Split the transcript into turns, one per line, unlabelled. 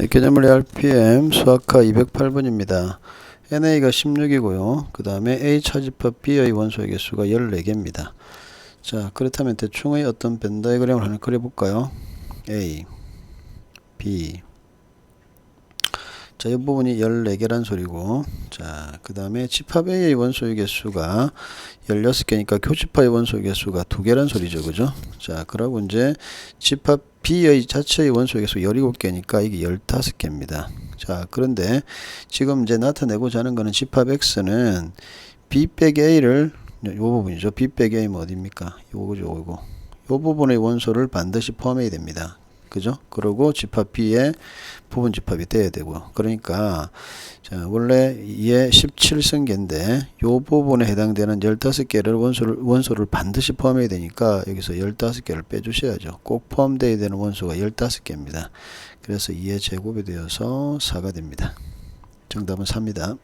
네, 개념물 RPM 수학화 208번입니다. NA가 16이고요. 그 다음에 A 차집합 B의 원소의 개수가 14개입니다. 자, 그렇다면 대충의 어떤 벤 다이그램을 하나 그려볼까요? A, B. 자, 이 부분이 14개란 소리고, 자, 그 다음에 집합 A의 원소의 개수가 16개니까 교집합의 원소의 개수가 2개란 소리죠. 그죠? 자, 그러고 이제 집합 B의 자체의 원소의 개수 17개니까 이게 15개입니다. 자, 그런데 지금 이제 나타내고자 하는 거는 집합 X는 B 빼기 A를 요 부분이죠. B 빼기 A면 어디입니까? 요거죠, 요거. 요 부분의 원소를 반드시 포함해야 됩니다. 그죠? 그리고 집합 B의 부분 집합이 돼야 되고요. 그러니까 자, 원래 얘 17승계인데 요 부분에 해당되는 15개를 원소를 원소를 반드시 포함해야 되니까 여기서 15개를 빼 주셔야죠. 꼭 포함되어야 되는 원소가 15개입니다. 그래서 2의 제곱이 되어서 4가 됩니다. 정답은 4입니다.